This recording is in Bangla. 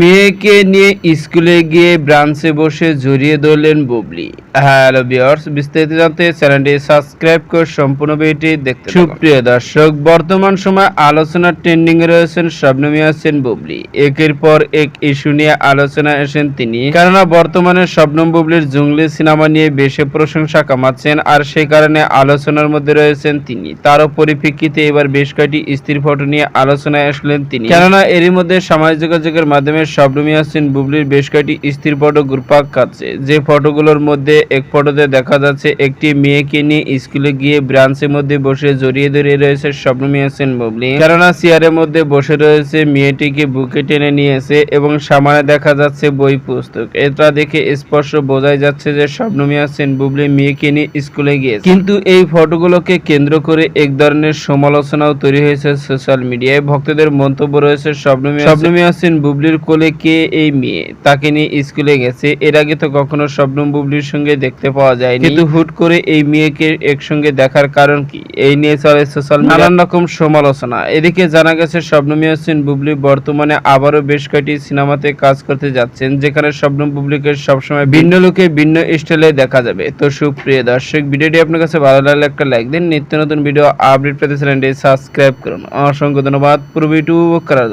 মেয়েকে নিয়ে স্কুলে গিয়ে ব্রাঞ্চে বসে জড়িয়ে ধরলেন বুবলি। হ্যালো বিয়ার্স বিস্তারিত জানতে চ্যানেলটি সাবস্ক্রাইব করে সম্পূর্ণ ভিডিওটি দেখতে সুপ্রিয় দর্শক, বর্তমান সময় আলোচনার ট্রেন্ডিং এ রয়েছেন শবনমী আছেন বুবলি। একের পর এক ইস্যু নিয়ে আলোচনা এসেন তিনি। কেননা বর্তমানে শবনম বুবলির জঙ্গলি সিনেমা নিয়ে বেশি প্রশংসা কামাচ্ছেন আর সেই কারণে আলোচনার মধ্যে রয়েছেন তিনি। তারও পরিপ্রেক্ষিতে এবার বেশ কয়েকটি স্ত্রীর ফটো নিয়ে আলোচনায় আসলেন তিনি। কেননা এরই মধ্যে সামাজিক যোগাযোগের মাধ্যমে শবনমী আসছেন বুবলির বেশ কয়েকটি স্ত্রীর ফটো ঘুরপাক খাচ্ছে যে ফটোগুলোর মধ্যে এক ফটোতে দেখা যাচ্ছে, একটি মেয়েকে নিয়ে স্কুলে গিয়ে ব্রাঞ্চের মধ্যে বসে জড়িয়ে ধরিয়ে রয়েছে শবনমী আসছেন বুবলি। কেননা, চেয়ারের মধ্যে বসে রয়েছে মেয়েটিকে বুকে টেনে নিয়েছে এবং সামনে দেখা যাচ্ছে বই পুস্তক। এটা দেখে স্পষ্ট বোঝাই যাচ্ছে যে শবনমী আসছেন বুবলি মেয়েকে নিয়ে স্কুলে গিয়েছে। কিন্তু এই ফটোগুলোকে কেন্দ্র করে এক ধরনের সমালোচনাও তৈরি হয়েছে সোশ্যাল মিডিয়ায়। ভক্তদের মন্তব্য রয়েছে শবনমী শবনমী আসছেন বুবলির কোলে কে এই মেয়ে? তাকে নিয়ে স্কুলে গেছে। এর আগে তো কখনো শবনম বুবলির সঙ্গে দেখতে পাওয়া যায়নি। কিন্তু হুট করে এই মেয়েকে একসঙ্গে দেখার কারণ কি? এই নিয়ে চলে সোশ্যাল নানান রকম সমালোচনা। এদিকে জানা গেছে শবনমী আসছেন বুবলি বর্তমানে আবারও বেশ কয়েকটি সিনেমাতে কাজ করতে যাচ্ছেন যেখানে শবনম বুবলিকে সবসময় ভিন্ন লোকে ভিন্ন স্টাইলে দেখা যাবে। তো সুপ্রিয় দর্শক ভিডিওটি আপনার কাছে ভালো লাগলে একটা লাইক দিন। নিত্য নতুন ভিডিও আপডেট পেতে চ্যানেলটি সাবস্ক্রাইব করুন। অসংখ্য ধন্যবাদ। পুরো ভিডিও করার।